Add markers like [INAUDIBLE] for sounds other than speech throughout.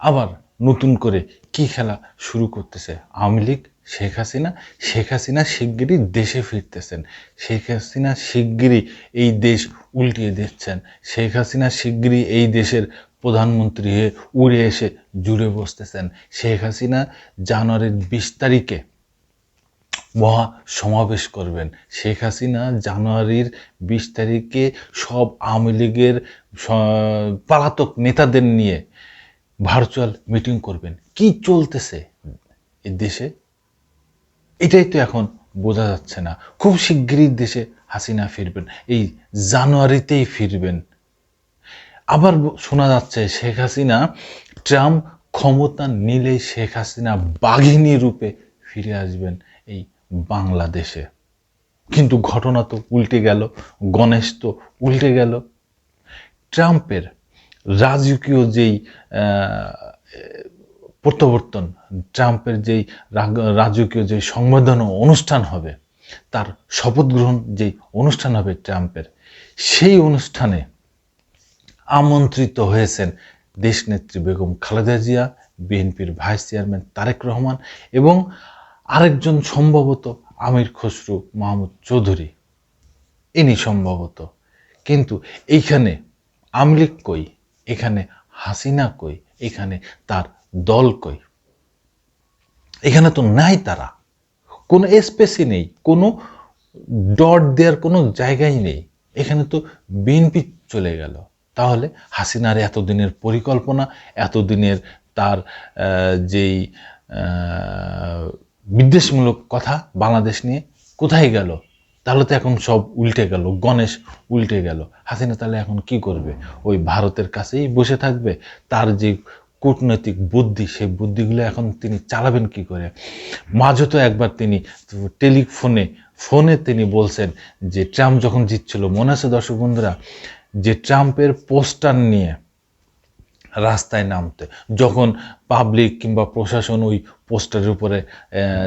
আবার নতুন করে কি খেলা শুরু করতেছে? আওয়ামী লীগ, শেখ হাসিনা শেখ হাসিনা শিগগিরই দেশে ফিরতেছেন। শেখ হাসিনা শিগগিরই এই দেশ উল্টিয়ে দিচ্ছেন। শেখ হাসিনা শিগগিরই এই দেশের প্রধানমন্ত্রী হয়ে উড়ে এসে জুড়ে বসতেছেন। শেখ হাসিনা জানুয়ারির বিশ তারিখে মহা সমাবেশ করবেন। শেখ হাসিনা জানুয়ারির বিশ তারিখে সব আওয়ামী লীগের পলাতক নেতাদের নিয়ে ভার্চুয়াল মিটিং করবেন। কি চলতেছে এই দেশে? এটাই তো এখন বোঝা যাচ্ছে না। খুব শিগগিরই দেশে হাসিনা ফিরবেন, এই জানুয়ারিতেই ফিরবেন। আবার শোনা যাচ্ছে শেখ হাসিনা ট্রাম্প ক্ষমতা নিলেই শেখ হাসিনা বাঘিনী রূপে ফিরে আসবেন এই বাংলাদেশে। কিন্তু ঘটনা তো উল্টে গেল, গণেশ তো উল্টে গেল। ট্রাম্পের রাজকীয় যেই প্রত্যাবর্তন, ট্রাম্পের যেই রাজকীয় যে সংবর্ধনা অনুষ্ঠান হবে, তার শপথ গ্রহণ যেই অনুষ্ঠান হবে ট্রাম্পের, সেই অনুষ্ঠানে আমন্ত্রিত হয়েছেন দেশনেত্রী বেগম খালেদা জিয়া, বিএনপির ভাইস চেয়ারম্যান তারেক রহমান এবং আরেকজন সম্ভবত আমির খসরু মাহমুদ চৌধুরী। ইনি সম্ভবত। কিন্তু এইখানে আমলিক কই? এখানে হাসিনা কই? এখানে তার দল কই? এখানে তো নাই তারা। কোনো স্পেসই নেই, কোনো ডট দেওয়ার কোনো জায়গাই নেই। এখানে তো বিএনপি চলে গেল। তাহলে হাসিনার এতদিনের পরিকল্পনা, এতদিনের তার যেই বিদ্বেষমূলক কথা বাংলাদেশ নিয়ে কোথায় গেল? তাহলে তো এখন সব উল্টে গেল, গণেশ উল্টে গেল। হাসিনা তাহলে এখন কি করবে? ওই ভারতের কাছেই বসে থাকবে? তার যে কূটনৈতিক বুদ্ধি, সেই বুদ্ধিগুলো এখন তিনি চালাবেন কি করে? মাঝে তো একবার তিনি টেলিফোনে, ফোনে তিনি বলছেন যে, ট্রাম্প যখন জিতছিল, মনে আছে দর্শক বন্ধুরা? যে, ট্রাম্পের পোস্টার নিয়ে রাস্তায় নামতে। যখন পাবলিক কিংবা প্রশাসন ওই পোস্টারের উপরে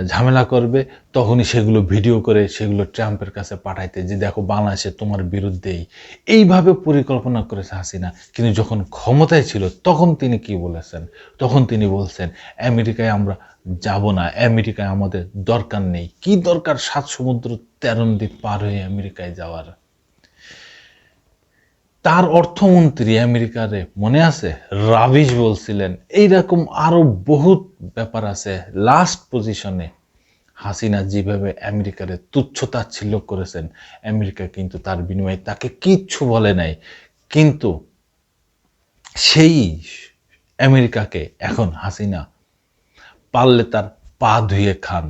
ঝামেলা করবে, তখনই সেগুলো ভিডিও করে সেগুলো ট্রাম্পের কাছে পাঠাইতে যে, দেখো, বাংলাদেশে তোমার বিরুদ্ধেই। এইভাবে পরিকল্পনা করেছে হাসিনা। কিন্তু যখন ক্ষমতায় ছিল, তখন তিনি কি বলেছেন? তখন তিনি বলছেন, আমেরিকায় আমরা যাব না। আমেরিকায় আমাদের দরকার নেই। কি দরকার? সাত সমুদ্র তেরো নদী পার হয়ে আমেরিকায় যাওয়ার। তার অর্থমন্ত্রী আমেরিকারে মনে আছে? রাবিশ বলছিলেন। এইরকম আরও বহুত ব্যাপার আছে। লাস্ট পজিশনে হাসিনা যেভাবে আমেরিকারে তুচ্ছতাচ্ছিল্য করেছেন, আমেরিকা কিন্তু তার বিনিময়ে তাকে কিচ্ছু বলে নাই। কিন্তু সেই আমেরিকাকে এখন হাসিনা পারলে তার পা ধুয়ে খান।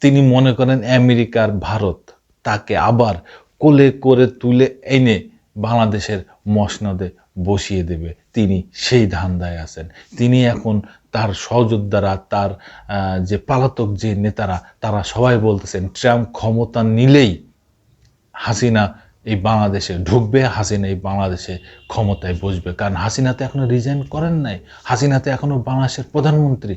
তিনি মনে করেন আমেরিকার ভারত তাকে আবার কোলে করে তুলে এনে বাংলাদেশের মসনদে বসিয়ে দেবে। তিনি সেই ধান্দায় আছেন। তিনি এখন তার সহযোদ্ধারা, তার যে পালাতক যে নেতারা, তারা সবাই বলতেছেন, ট্রাম্প ক্ষমতা নিলেই হাসিনা এই বাংলাদেশে ঢুকবে, হাসিনা এই বাংলাদেশে ক্ষমতায় বসবে। কারণ হাসিনা তো এখনও রিজাইন করেন নাই। হাসিনা তো এখনও বাংলাদেশের প্রধানমন্ত্রী।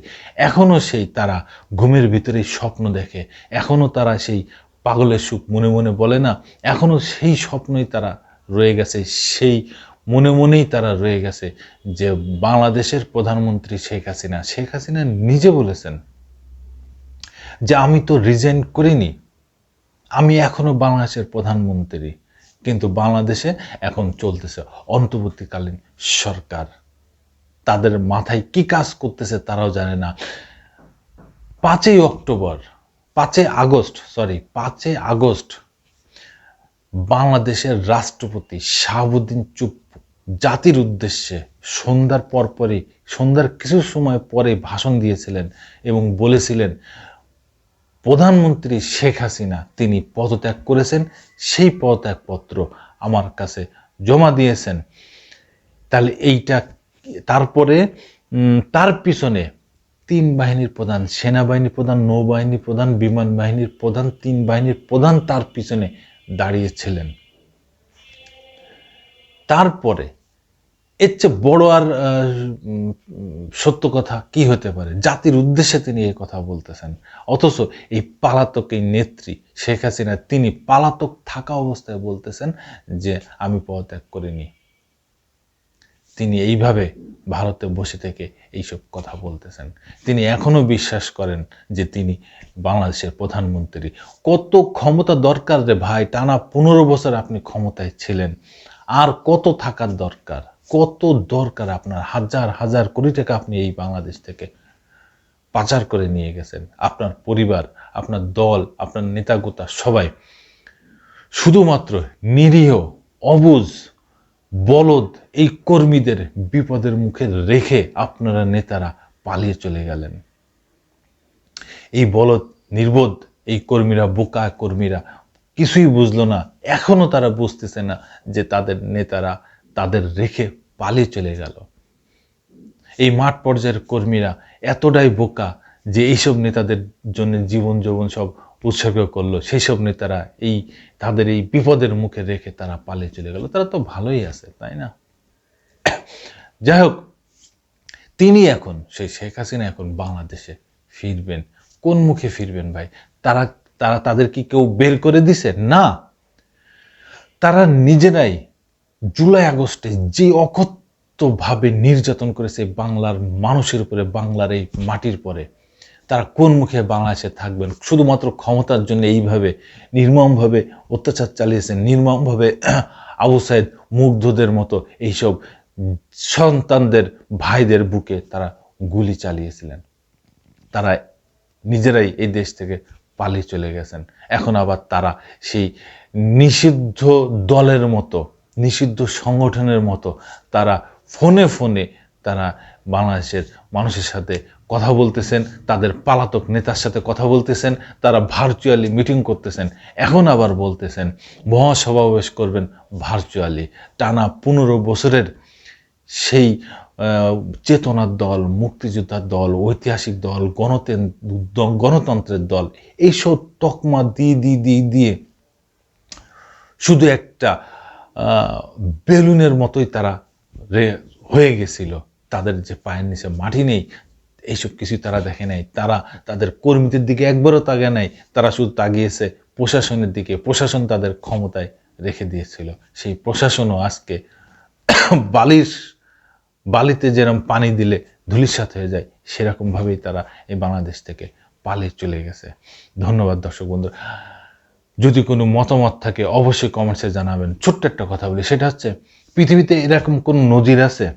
এখনও সেই তারা ঘুমের ভিতরেই স্বপ্ন দেখে। এখনও তারা সেই পাগলের সুখ মনে মনে বলে না। এখনও সেই স্বপ্নই তারা রয়ে গেছে, সেই মনে মনেই তারা রয়ে গেছে যে বাংলাদেশের প্রধানমন্ত্রী শেখ হাসিনা। শেখ হাসিনা নিজে বলেছেন যে, আমি তো রিজাইন করিনি। আমি এখনও বাংলাদেশের প্রধানমন্ত্রী। কিন্তু বাংলাদেশে এখন চলতেছে অন্তর্বর্তীকালীন সরকার। তাদের মাথায় কি কাজ করতেছে তারাও জানে না। পাঁচই অক্টোবর, পাঁচই আগস্ট সরি পাঁচই আগস্ট বাংলাদেশের রাষ্ট্রপতি শাহাবুদ্দিন চুপ জাতির উদ্দেশ্যে সন্ধ্যার পরপরই, সন্ধ্যার কিছু সময় পরে ভাষণ দিয়েছিলেন এবং বলেছিলেন, প্রধানমন্ত্রী শেখ হাসিনা তিনি পদত্যাগ করেছেন, সেই পদত্যাগপত্র আমার কাছে জমা দিয়েছেন। তাহলে এইটা তারপরে তার পিছনে তিন বাহিনীর প্রধান, সেনাবাহিনীর প্রধান, নৌবাহিনীর প্রধান, বিমান বাহিনীর প্রধান, তিন বাহিনীর প্রধান তার পিছনে দাঁড়িয়েছিলেন। তারপরে, এর চেয়ে বড় আর সত্য কথা কি হতে পারে? জাতির উদ্দেশ্যে তিনি এই কথা বলতেছেন। অথচ এই পালাতক এই নেত্রী, শেখ হাসিনা, তিনি পালাতক থাকা অবস্থায় বলতেছেন যে, আমি পদত্যাগ করিনি। তিনি এইভাবে ভারতে বসে থেকে এইসব কথা বলতেছেন। তিনি এখনও বিশ্বাস করেন যে তিনি বাংলাদেশের প্রধানমন্ত্রী। কত ক্ষমতা দরকার রে ভাই, টানা পনেরো বছর আপনি ক্ষমতায় ছিলেন। আর কত থাকার দরকার? কত দরকার আপনার? হাজার হাজার কোটি টাকা আপনি এই বাংলাদেশ থেকে পাচার করে নিয়ে গেছেন। আপনার পরিবার, আপনার দল, আপনার নেতাগোতা সবাই শুধুমাত্র নিরীহ, অবুজ বলদ এই কর্মীদের বিপদের মুখে রেখে আপনারা নেতারা পালিয়ে চলে গেলেন। এই বলদ নির্বোধ, এই কর্মীরা, বোকা কর্মীরা কিছুই বুঝলো না, এখনও তারা বুঝতেছে না যে তাদের নেতারা তাদের রেখে পালিয়ে চলে গেল। এই মাঠ পর্যায়ের কর্মীরা এতটাই বোকা যে এইসব নেতাদের জন্য জীবন যৌবন সব উৎসর্গ করল। সেই সব নেতারা এই, তাদের এই বিপদের মুখে রেখে তারা পালিয়ে চলে গেল। তারা তো ভালোই আছে, তাই না? যাই হোক, তিনি এখন, সেই শেখ হাসিনা এখন বাংলাদেশে ফিরবেন। কোন মুখে ফিরবেন ভাই? তারা তারা তাদের কি কেউ বের করে দিছে? না। তারা নিজেরাই জুলাই আগস্টে যে অকথ্যভাবে নির্যাতন করেছে বাংলার মানুষের উপরে, বাংলার এই মাটির পরে তারা কোন মুখে বাংলাদেশে থাকবেন? শুধুমাত্র ক্ষমতার জন্য এইভাবে নির্মমভাবে অত্যাচার চালিয়েছেন, নির্মমভাবে [CLEARS THROAT] আবু সাইদ মুগ্ধদের মতো এইসব সন্তানদের, ভাইদের বুকে তারা গুলি চালিয়েছিলেন। তারা নিজেরাই এই দেশ থেকে পালিয়ে চলে গেছেন। এখন আবার তারা সেই নিষিদ্ধ দলের মতো, নিষিদ্ধ সংগঠনের মতো তারা ফোনে ফোনে তারা বাংলাদেশের মানুষের সাথে কথা বলতেছেন, তাদের পালাতক নেতার সাথে কথা বলতেছেন, তারা ভার্চুয়ালি মিটিং করতেছেন, এখন আবার বলতেছেন, মহাসমাবেশ করবেন ভার্চুয়ালি টানা পনেরো বছরের সেই চেতনার দল, মুক্তিযোদ্ধার দল, ঐতিহাসিক দল গণতন্ত্র গণতন্ত্রের দল, এইসব তকমা দিয়ে দিয়ে দিয়ে দিয়ে শুধু একটা বেলুনের মতোই তারা রে, হয়ে গেছিল। তাদের যে পায়ের নিচে মাটি নেই এইসব কিছু তারা দেখে নাই। তারা তাদের কর্মীদের দিকে একবারও তাগে নাই। তারা শুধু তাগিয়েছে প্রশাসনের দিকে। প্রশাসন তাদের ক্ষমতায় রেখে দিয়েছিল। সেই প্রশাসনও আজকে বালির, বালিতে যেরকম পানি দিলে ধুলিসাৎ হয়ে যায়, সেরকমভাবেই তারা এই বাংলাদেশ থেকে পালিয়ে চলে গেছে। ধন্যবাদ দর্শক বন্ধু। যদি কোনো মতামত থাকে, অবশ্যই কমেন্টসে জানাবেন। ছোট্ট একটা কথা বলি, সেটা হচ্ছে পৃথিবীতে এরকম কোন নজির আছে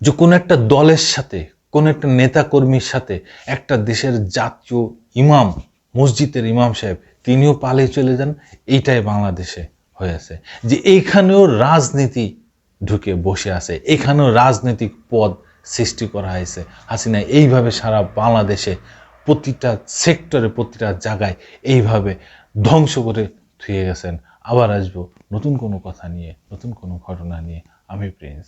যে কোনো একটা দলের সাথে কোন একটা নেতা কর্মীর সাথে একটা দেশের জাতীয় ইমাম, মসজিদের ইমাম সাহেব, তিনিও পালিয়ে চলে যান, এইটাই বাংলাদেশে হয়ে আছে। যে এইখানেও রাজনীতি ঢুকে বসে আছে এখানেও রাজনৈতিক পদ সৃষ্টি করা হয়েছে। হাসিনা এইভাবে সারা বাংলাদেশে প্রতিটা সেক্টরে, প্রতিটা জায়গায় এইভাবে ধ্বংস করে থুয়ে গেছেন। আবার আসব নতুন কোনো কথা নিয়ে, নতুন কোনো ঘটনা নিয়ে। আমি প্রিন্স।